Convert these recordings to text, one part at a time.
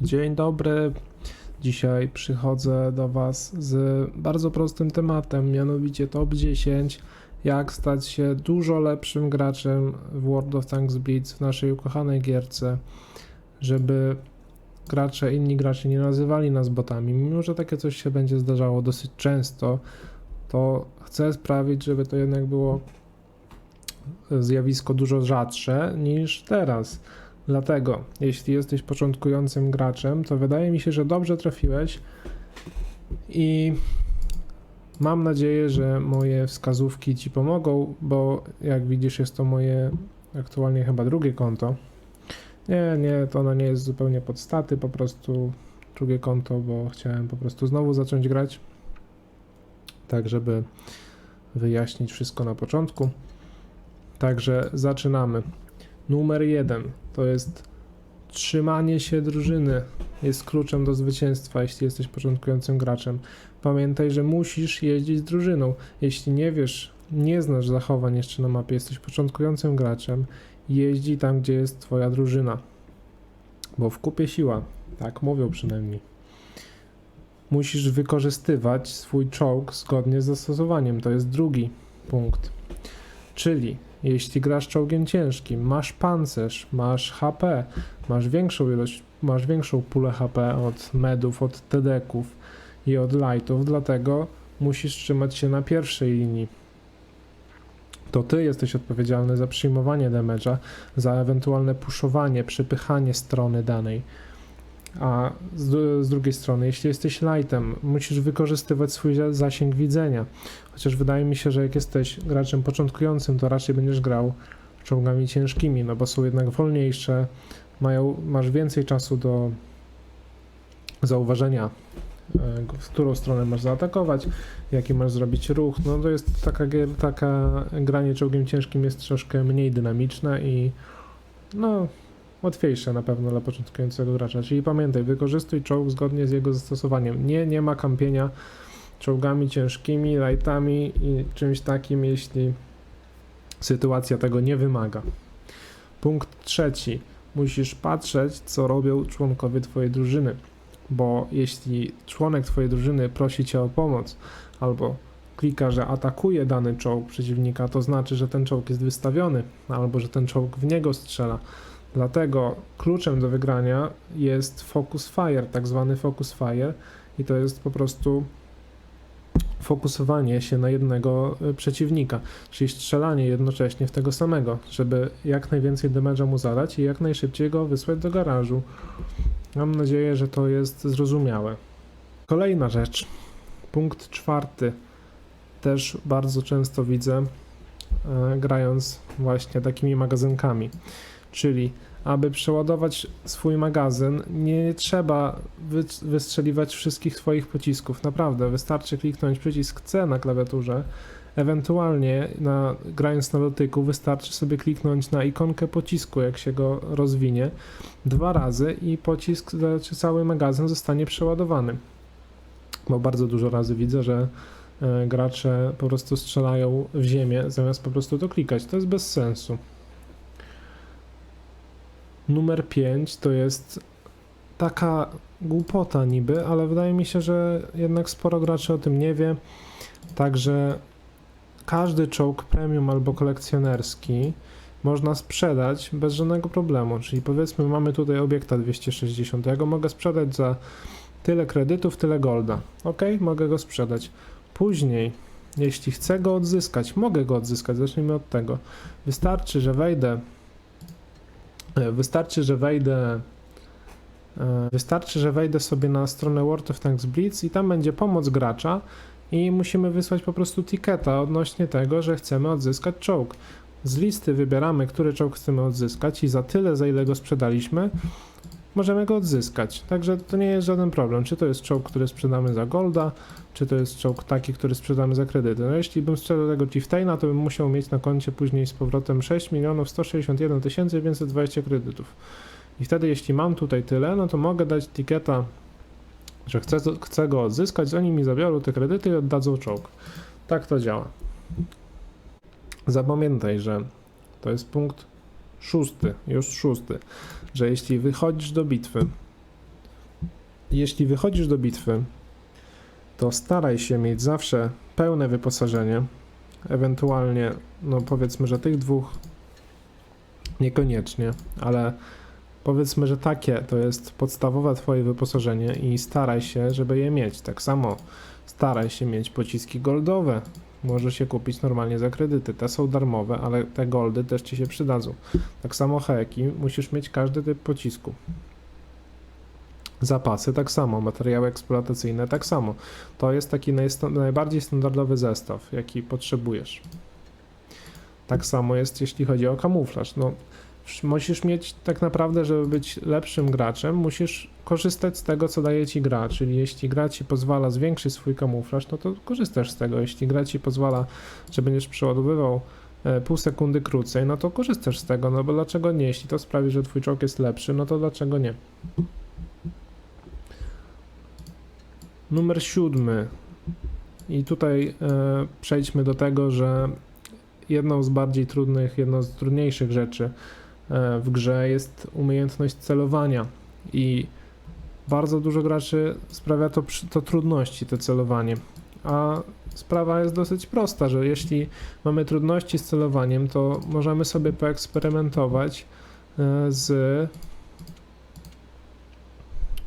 Dzień dobry. Dzisiaj przychodzę do Was z bardzo prostym tematem, mianowicie top 10. Jak stać się dużo lepszym graczem w World of Tanks Blitz w naszej ukochanej gierce, żeby gracze, inni gracze nie nazywali nas botami. Mimo, że takie coś się będzie zdarzało dosyć często, to chcę sprawić, żeby to jednak było zjawisko dużo rzadsze niż teraz. Dlatego, jeśli jesteś początkującym graczem, to wydaje mi się, że dobrze trafiłeś i mam nadzieję, że moje wskazówki ci pomogą, bo jak widzisz, jest to moje aktualnie chyba drugie konto. Nie, nie, to ono nie jest zupełnie pod staty, po prostu drugie konto, bo chciałem po prostu znowu zacząć grać. Tak, żeby wyjaśnić wszystko na początku. Także zaczynamy. Numer jeden to jest trzymanie się drużyny. Jest kluczem do zwycięstwa, jeśli jesteś początkującym graczem. Pamiętaj, że musisz jeździć z drużyną. Jeśli nie wiesz, nie znasz zachowań jeszcze na mapie, jesteś początkującym graczem, jeździ tam, gdzie jest twoja drużyna. Bo w kupie siła, tak mówią przynajmniej. Musisz wykorzystywać swój czołg zgodnie z zastosowaniem. To jest drugi punkt. Czyli jeśli grasz czołgiem ciężkim, masz pancerz, masz HP, masz większą ilość, masz większą pulę HP od medów, od tedeków i od lightów, dlatego musisz trzymać się na pierwszej linii. To ty jesteś odpowiedzialny za przyjmowanie damage'a, za ewentualne puszowanie, przepychanie strony danej. A z, z drugiej strony, jeśli jesteś lightem, musisz wykorzystywać swój za- zasięg widzenia. Chociaż wydaje mi się, że jak jesteś graczem początkującym, to raczej będziesz grał czołgami ciężkimi, no bo są jednak wolniejsze, mają, masz więcej czasu do zauważenia, e, w którą stronę masz zaatakować, jaki masz zrobić ruch. No to jest taka, taka granie czołgiem ciężkim jest troszkę mniej dynamiczne i no łatwiejsze na pewno dla początkującego gracza. Czyli pamiętaj, wykorzystuj czołg zgodnie z jego zastosowaniem. Nie, nie ma kampienia czołgami ciężkimi, lightami i czymś takim, jeśli sytuacja tego nie wymaga. Punkt trzeci. Musisz patrzeć, co robią członkowie twojej drużyny, bo jeśli członek twojej drużyny prosi cię o pomoc albo klika, że atakuje dany czołg przeciwnika, to znaczy, że ten czołg jest wystawiony albo że ten czołg w niego strzela. Dlatego kluczem do wygrania jest focus fire, tak zwany focus fire i to jest po prostu fokusowanie się na jednego y, przeciwnika, czyli strzelanie jednocześnie w tego samego, żeby jak najwięcej damage'a mu zadać i jak najszybciej go wysłać do garażu. Mam nadzieję, że to jest zrozumiałe. Kolejna rzecz, punkt czwarty. Też bardzo często widzę, e, grając właśnie takimi magazynkami. Czyli, aby przeładować swój magazyn, nie trzeba wy- wystrzeliwać wszystkich Twoich pocisków. Naprawdę, wystarczy kliknąć przycisk C na klawiaturze. Ewentualnie, na, grając na dotyku, wystarczy sobie kliknąć na ikonkę pocisku, jak się go rozwinie, dwa razy i pocisk, znaczy cały magazyn zostanie przeładowany. Bo bardzo dużo razy widzę, że e, gracze po prostu strzelają w ziemię, zamiast po prostu to klikać. To jest bez sensu. Numer 5 to jest taka głupota niby, ale wydaje mi się, że jednak sporo graczy o tym nie wie. Także każdy czołg premium albo kolekcjonerski można sprzedać bez żadnego problemu. Czyli powiedzmy, mamy tutaj obiekta 260. Ja go mogę sprzedać za tyle kredytów, tyle golda. Ok, mogę go sprzedać. Później, jeśli chcę go odzyskać, mogę go odzyskać. Zacznijmy od tego. Wystarczy, że wejdę Wystarczy, że wejdę. e, Wystarczy, że wejdę sobie na stronę World of Tanks Blitz i tam będzie pomoc gracza i musimy wysłać po prostu tiketa odnośnie tego, że chcemy odzyskać czołg. Z listy wybieramy, który czołg chcemy odzyskać i za tyle, za ile go sprzedaliśmy, możemy go odzyskać. Także to nie jest żaden problem. Czy to jest czołg, który sprzedamy za golda, czy to jest czołg taki, który sprzedamy za kredyty. No jeśli bym sprzedał tego Chieftaina, to bym musiał mieć na koncie później z powrotem 6 milionów 161 920 kredytów. I wtedy jeśli mam tutaj tyle, no to mogę dać tiketa, że chcę, chcę go odzyskać, oni mi zabiorą te kredyty i oddadzą czołg. Tak to działa. Zapamiętaj, że to jest punkt szósty, już szósty, że jeśli wychodzisz do bitwy jeśli wychodzisz do bitwy, to staraj się mieć zawsze pełne wyposażenie. Ewentualnie, no powiedzmy, że tych dwóch niekoniecznie, ale powiedzmy, że takie to jest podstawowe Twoje wyposażenie i staraj się, żeby je mieć. Tak samo staraj się mieć pociski goldowe. Możesz się kupić normalnie za kredyty. Te są darmowe, ale te goldy też Ci się przydadzą. Tak samo heki, musisz mieć każdy typ pocisku. Zapasy tak samo, materiały eksploatacyjne tak samo. To jest taki najbardziej standardowy zestaw, jaki potrzebujesz. Tak samo jest, jeśli chodzi o kamuflaż. No, musisz mieć tak naprawdę, żeby być lepszym graczem, musisz korzystać z tego, co daje ci gra. Czyli jeśli gra ci pozwala zwiększyć swój kamuflaż, no to korzystasz z tego. Jeśli gra ci pozwala, że będziesz przeładowywał e, pół sekundy krócej, no to korzystasz z tego, no bo dlaczego nie? Jeśli to sprawi, że twój czołg jest lepszy, no to dlaczego nie? Numer siódmy. I tutaj e, przejdźmy do tego, że jedną z bardziej trudnych, jedną z trudniejszych rzeczy w grze jest umiejętność celowania i bardzo dużo graczy sprawia to, to trudności, to celowanie. A sprawa jest dosyć prosta, że jeśli mamy trudności z celowaniem, to możemy sobie poeksperymentować e, z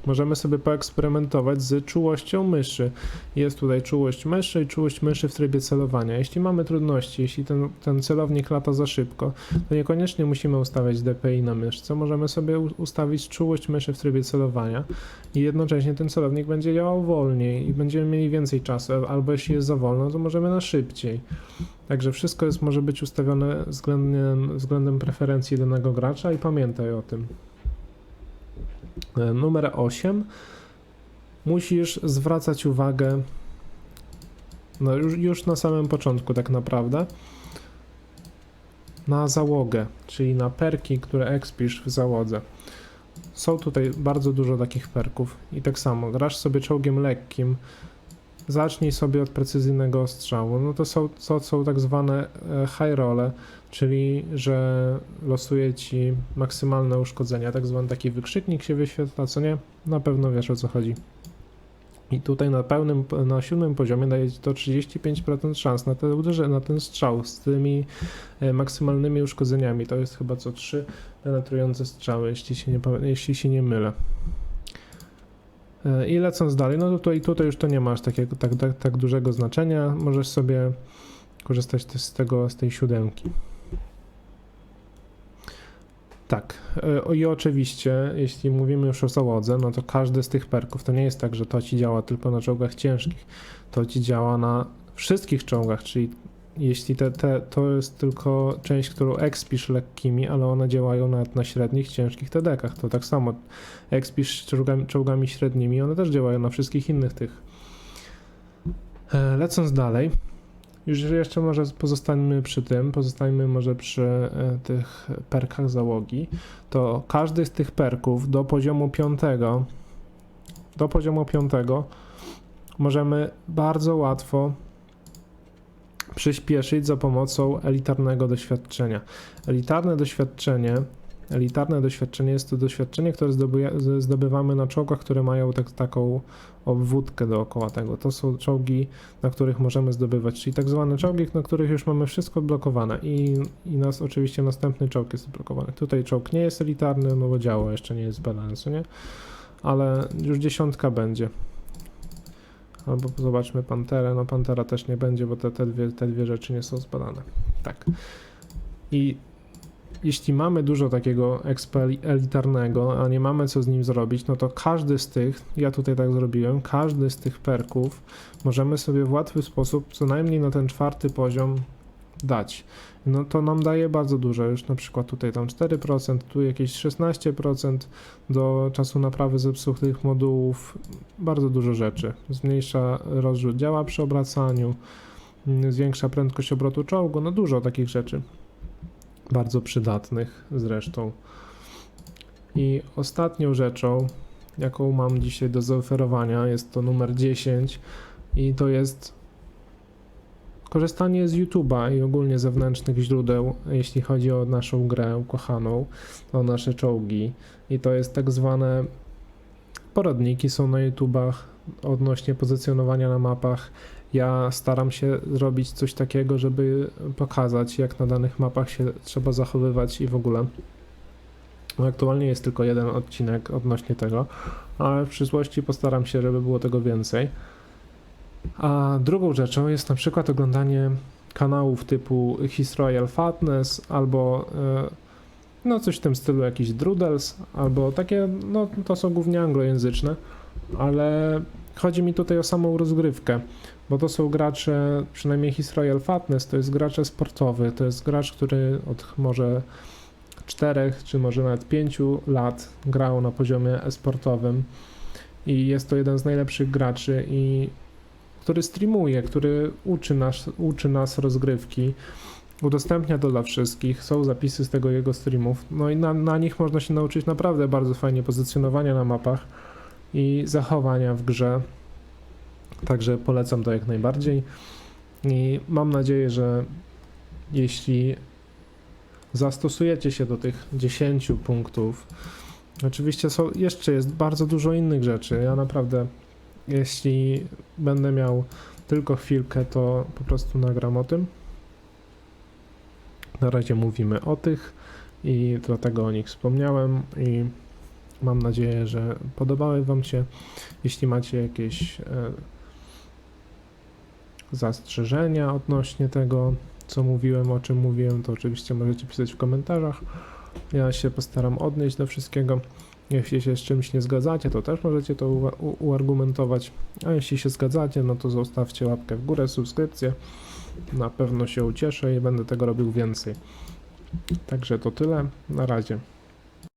Możemy sobie poeksperymentować z czułością myszy. Jest tutaj czułość myszy i czułość myszy w trybie celowania. Jeśli mamy trudności, jeśli ten, ten celownik lata za szybko, to niekoniecznie musimy ustawiać DPI na myszce. Możemy sobie ustawić czułość myszy w trybie celowania i jednocześnie ten celownik będzie działał wolniej i będziemy mieli więcej czasu, albo jeśli jest za wolno, to możemy na szybciej. Także wszystko jest, może być ustawione względem, względem preferencji danego gracza i pamiętaj o tym. E, Numer 8. Musisz zwracać uwagę no już, już na samym początku tak naprawdę na załogę, czyli na perki, które expisz w załodze. Są tutaj bardzo dużo takich perków i tak samo, grasz sobie czołgiem lekkim, zacznij sobie od precyzyjnego ostrzału. No to są, to są tak zwane e, high role, czyli że losuje ci maksymalne uszkodzenia, tak zwany taki wykrzyknik się wyświetla, co nie? Na pewno wiesz o co chodzi. I tutaj na pełnym, na siódmym poziomie daje ci to 35% szans na, te uderze, na ten strzał z tymi e, maksymalnymi uszkodzeniami. To jest chyba co 3 penetrujące strzały, jeśli się nie, jeśli się nie mylę. E, I lecąc dalej, no tutaj, tutaj już to nie masz takiego, tak, tak, tak dużego znaczenia. Możesz sobie korzystać też z tego, z tej siódemki. Tak. e, I oczywiście, jeśli mówimy już o załodze, no to każdy z tych perków to nie jest tak, że to ci działa tylko na czołgach ciężkich. To ci działa na wszystkich czołgach, czyli jeśli te, te, to jest tylko część, którą expisz lekkimi, ale one działają nawet na średnich, ciężkich TD-kach. To tak samo expisz czołgami, czołgami średnimi, one też działają na wszystkich innych tych. E, Lecąc dalej, już jeszcze może pozostańmy przy tym, pozostańmy może przy e, tych perkach załogi, to każdy z tych perków do poziomu 5, do poziomu 5 możemy bardzo łatwo przyspieszyć za pomocą elitarnego doświadczenia. Elitarne doświadczenie Elitarne doświadczenie jest to doświadczenie, które z- zdobywamy na czołgach, które mają tak, taką obwódkę dookoła tego. To są czołgi, na których możemy zdobywać, czyli tak zwane czołgi, na których już mamy wszystko odblokowane i, i nas oczywiście następny czołg jest odblokowany. Tutaj czołg nie jest elitarny, no bo działo jeszcze nie jest balansu, nie? Ale już dziesiątka będzie. Albo zobaczmy Panterę, no Pantera też nie będzie, bo te, te, dwie, te dwie rzeczy nie są zbadane. Tak. I jeśli mamy dużo takiego expa eli- elitarnego, a nie mamy co z nim zrobić, no to każdy z tych, ja tutaj tak zrobiłem, każdy z tych perków możemy sobie w łatwy sposób, co najmniej na ten czwarty poziom dać. No to nam daje bardzo dużo, już na przykład tutaj tam 4%, tu jakieś 16% do czasu naprawy zepsutych modułów, bardzo dużo rzeczy. Zmniejsza rozrzut działa przy obracaniu, mm, zwiększa prędkość obrotu czołgu, no dużo takich rzeczy bardzo przydatnych zresztą. I ostatnią rzeczą, jaką mam dzisiaj do zaoferowania, jest to numer 10 i to jest korzystanie z YouTube'a i ogólnie zewnętrznych źródeł, jeśli chodzi o naszą grę ukochaną, o nasze czołgi. I to jest tak zwane poradniki są na YouTubach odnośnie pozycjonowania na mapach. Ja staram się zrobić coś takiego, żeby pokazać, jak na danych mapach się trzeba zachowywać i w ogóle. Aktualnie jest tylko jeden odcinek odnośnie tego, ale w przyszłości postaram się, żeby było tego więcej. A drugą rzeczą jest na przykład oglądanie kanałów typu His Royal Fatness albo e, no coś w tym stylu, jakiś Drudels, albo takie, no to są głównie anglojęzyczne, ale chodzi mi tutaj o samą rozgrywkę, bo to są gracze, przynajmniej His Royal Fatness to jest gracz sportowy, to jest gracz, który od może 4 czy może nawet 5 lat grał na poziomie esportowym i jest to jeden z najlepszych graczy i który streamuje, który uczy nas, uczy nas rozgrywki, udostępnia to dla wszystkich, są zapisy z tego jego streamów, no i na, na nich można się nauczyć naprawdę bardzo fajnie pozycjonowania na mapach i zachowania w grze, także polecam to jak najbardziej. I mam nadzieję, że jeśli zastosujecie się do tych 10 punktów, oczywiście są, jeszcze jest bardzo dużo innych rzeczy, ja naprawdę jeśli będę miał tylko chwilkę, to po prostu nagram o tym. Na razie mówimy o tych i dlatego o nich wspomniałem i mam nadzieję, że podobały Wam się. Jeśli macie jakieś e, zastrzeżenia odnośnie tego, co mówiłem, o czym mówiłem, to oczywiście możecie pisać w komentarzach. Ja się postaram odnieść do wszystkiego. Jeśli się z czymś nie zgadzacie, to też możecie to uargumentować. A jeśli się zgadzacie, no to zostawcie łapkę w górę, subskrypcję. Na pewno się ucieszę i będę tego robił więcej. Także to tyle. Na razie.